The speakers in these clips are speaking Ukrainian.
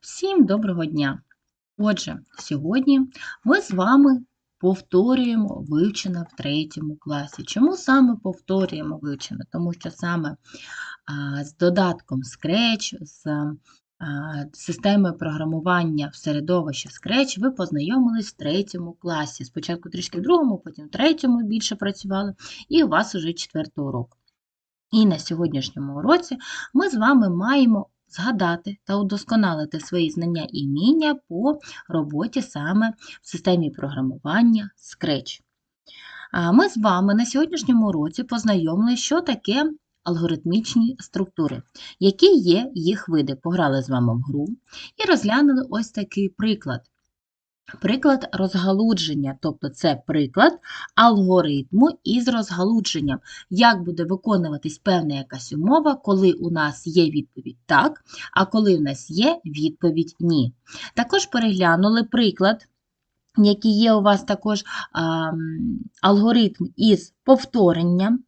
Всім доброго дня! Отже, сьогодні ми з вами повторюємо вивчене в третьому класі. Чому саме повторюємо вивчене? Тому що саме з додатком Scratch, з системою програмування в середовищі Scratch ви познайомились в третьому класі. Спочатку трішки в другому, потім в третьому більше працювали, і у вас уже четвертий урок. І на сьогоднішньому уроці ми з вами маємо згадати та удосконалити свої знання і вміння по роботі саме в системі програмування Scratch. А Ми з вами на сьогоднішньому уроці познайомили, що таке алгоритмічні структури, які є їх види. Пограли з вами в гру і розглянули ось такий приклад. Приклад розгалудження, тобто це приклад алгоритму із розгалудженням. Як буде виконуватись певна якась умова, коли у нас є відповідь так, а коли у нас є відповідь ні. Також переглянули приклад, який є у вас також а, алгоритм із повторенням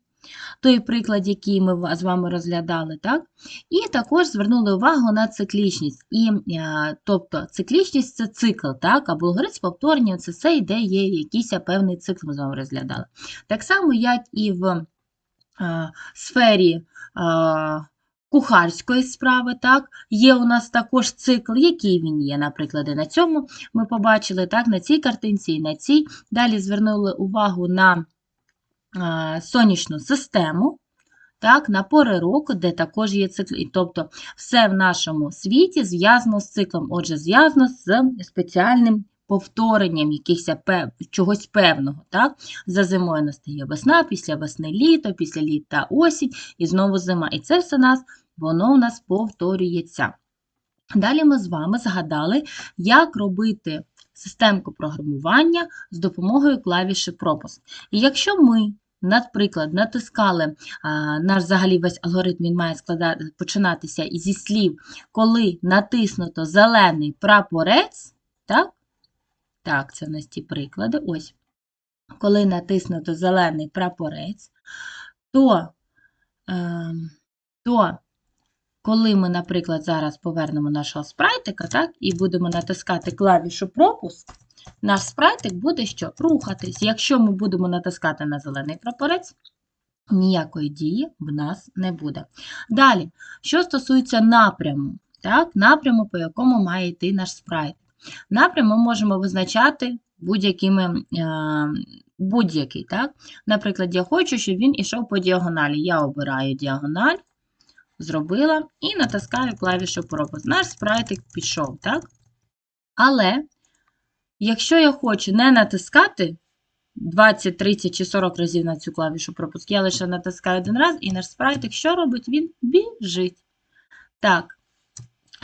той приклад, який ми з вами розглядали, так? І також звернули увагу на циклічність. І, е, Тобто циклічність це цикл, так? або алгоритм повторення це все йде, є якийсь певний цикл, ми з вами розглядали. Так само, як і в а, е, сфері а, е, кухарської справи, так? є у нас також цикл, який він є, наприклад, і на цьому ми побачили, так? на цій картинці і на цій. Далі звернули увагу на сонячну систему, так, на пори року, де також є цикл. Тобто все в нашому світі зв'язано з циклом, отже, зв'язано з спеціальним повторенням якихось чогось певного. Так? За зимою настає весна, після весни літо, після літа осінь і знову зима. І це все нас, воно у нас повторюється. Далі ми з вами згадали, як робити системку програмування з допомогою клавіші пропуск. І якщо ми Наприклад, натискали наш взагалі весь алгоритм він має складати, починатися зі слів, коли натиснуто зелений прапорець, так? Так, це в нас ті приклади. Ось. Коли натиснуто зелений прапорець, то, е, то коли ми, наприклад, зараз повернемо нашого спрайтика, так, і будемо натискати клавішу пропуск, наш спрайтик буде що? Рухатись. Якщо ми будемо натискати на зелений прапорець, ніякої дії в нас не буде. Далі, що стосується напряму, так, напряму, по якому має йти наш спрайт. Напрям ми можемо визначати будь-якими. Е, будь-який, так? Наприклад, я хочу, щоб він ішов по діагоналі. Я обираю діагональ, зробила і натискаю клавішу пропуск. Наш спрайтик пішов, так? Але Якщо я хочу не натискати 20, 30 чи 40 разів на цю клавішу пропуск, я лише натискаю один раз, і наш спрайтик що робить? Він біжить. Так,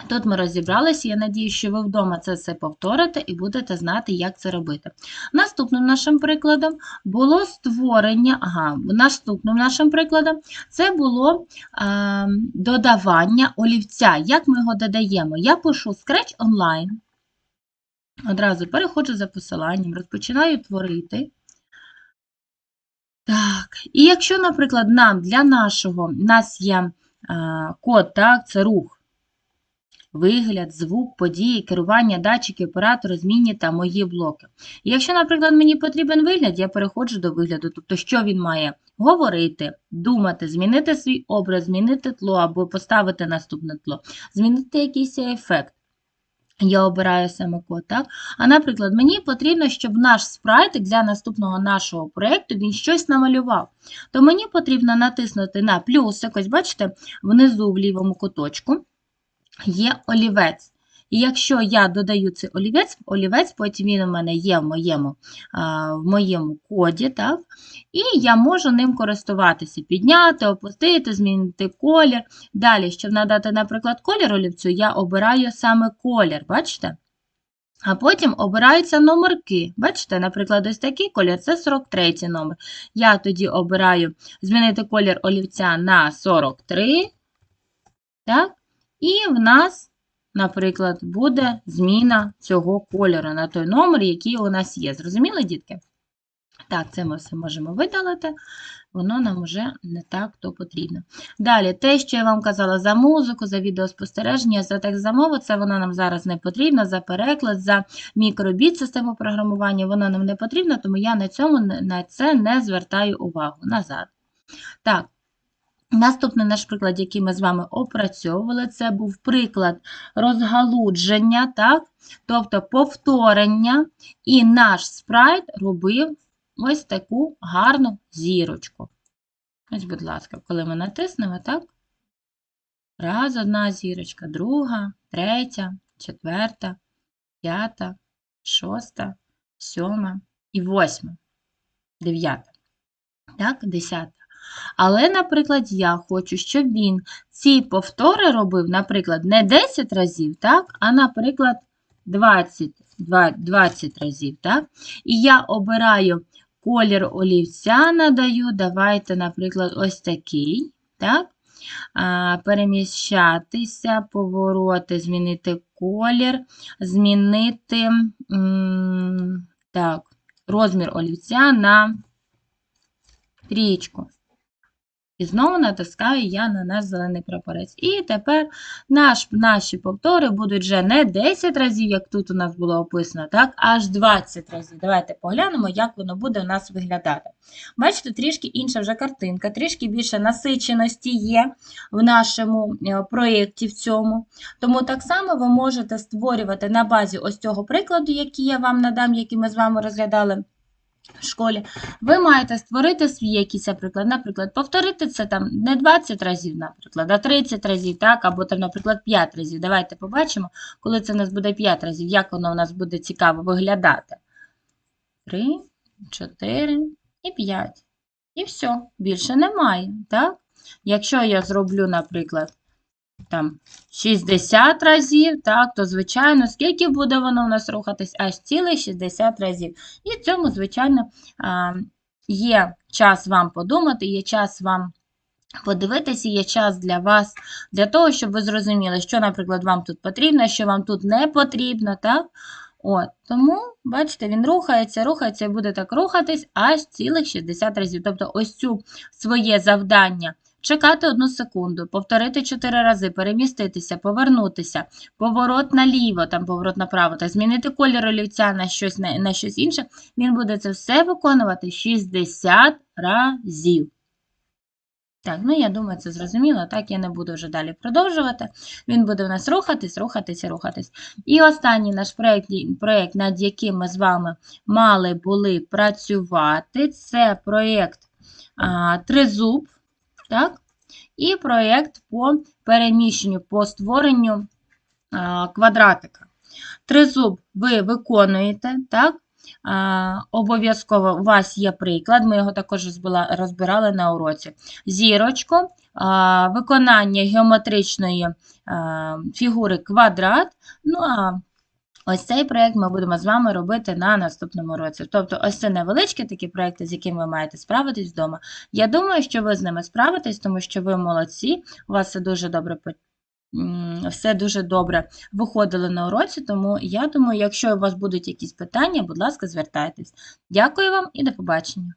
тут ми розібралися. Я надію, що ви вдома це все повторите і будете знати, як це робити. Наступним нашим прикладом було створення, ага, наступним нашим прикладом це було е, додавання олівця. Як ми його додаємо? Я пишу Scratch Online. Одразу переходжу за посиланням, розпочинаю творити. Так, і якщо, наприклад, нам для нашого у нас є а, код, так, це рух, вигляд, звук, події, керування, датчики, оператори, змінні та мої блоки. І якщо, наприклад, мені потрібен вигляд, я переходжу до вигляду, тобто, що він має говорити, думати, змінити свій образ, змінити тло або поставити наступне тло, змінити якийсь ефект. Я обираю саме код, так? А, наприклад, мені потрібно, щоб наш спрайтик для наступного нашого проєкту він щось намалював. То мені потрібно натиснути на плюсик, ось бачите, внизу в лівому куточку є олівець. І якщо я додаю цей олівець, олівець потім він у мене є в моєму в моєму коді, так? і я можу ним користуватися, підняти, опустити, змінити колір. Далі, щоб надати, наприклад, колір олівцю, я обираю саме колір, бачите? А потім обираються номерки. Бачите, наприклад, ось такий колір це 43 номер. Я тоді обираю змінити колір олівця на 43. Так? І в нас наприклад, буде зміна цього кольору на той номер, який у нас є. Зрозуміли, дітки? Так, це ми все можемо видалити, воно нам вже не так то потрібно. Далі, те, що я вам казала за музику, за відеоспостереження, за текст замову, це воно нам зараз не потрібно, за переклад, за мікробіт систему програмування, воно нам не потрібно, тому я на, цьому, на це не звертаю увагу. Назад. Так, наступний наш приклад, який ми з вами опрацьовували, це був приклад розгалудження, так? тобто повторення, і наш спрайт робив ось таку гарну зірочку. Ось, будь ласка, коли ми натиснемо, так? Раз, одна зірочка, друга, третя, четверта, п'ята, шоста, сьома і восьма, дев'ята, так, десята. Але, наприклад, я хочу, щоб він ці повтори робив, наприклад, не 10 разів, так, а, наприклад, 20, 20 разів, так? І я обираю колір олівця, надаю, давайте, наприклад, ось такий, так? Переміщатися, повороти, змінити колір, змінити так, розмір олівця на трієчку. І знову натискаю я на наш зелений прапорець. І тепер наш, наші повтори будуть вже не 10 разів, як тут у нас було описано, так, аж 20 разів. Давайте поглянемо, як воно буде у нас виглядати. Бачите, трішки інша вже картинка, трішки більше насиченості є в нашому е, проєкті в цьому. Тому так само ви можете створювати на базі ось цього прикладу, який я вам надам, який ми з вами розглядали в школі, ви маєте створити свій якийсь приклад. Наприклад, повторити це там не 20 разів, наприклад, а 30 разів, так, або там, наприклад, 5 разів. Давайте побачимо, коли це у нас буде 5 разів, як воно у нас буде цікаво виглядати. 3, 4 і 5. І все, більше немає, так? Якщо я зроблю, наприклад, там 60 разів, так, то, звичайно, скільки буде воно у нас рухатись? Аж цілих 60 разів. І в цьому, звичайно, є час вам подумати, є час вам подивитися, є час для вас, для того, щоб ви зрозуміли, що, наприклад, вам тут потрібно, що вам тут не потрібно, так? От, тому, бачите, він рухається, рухається і буде так рухатись аж цілих 60 разів. Тобто, ось цю своє завдання чекати одну секунду, повторити 4 рази, переміститися, повернутися, поворот наліво, там поворот направо, та змінити колір олівця на щось, на, на щось інше, він буде це все виконувати 60 разів. Так, ну я думаю, це зрозуміло. Так, я не буду вже далі продовжувати. Він буде у нас рухатись, рухатись рухатись. І останній наш проєкт, проєкт, над яким ми з вами мали були працювати, це проєкт а, Тризуб, так? І проєкт по переміщенню, по створенню квадратика. Тризуб ви виконуєте, так? Обов'язково у вас є приклад, ми його також розбирали на уроці. Зірочку, виконання геометричної фігури квадрат. Ну а ось цей проєкт ми будемо з вами робити на наступному році. Тобто, ось це невеличкі такі проєкти, з якими ви маєте справитись вдома. Я думаю, що ви з ними справитесь, тому що ви молодці, у вас все дуже добре все дуже добре виходили на уроці, тому я думаю, якщо у вас будуть якісь питання, будь ласка, звертайтесь. Дякую вам і до побачення.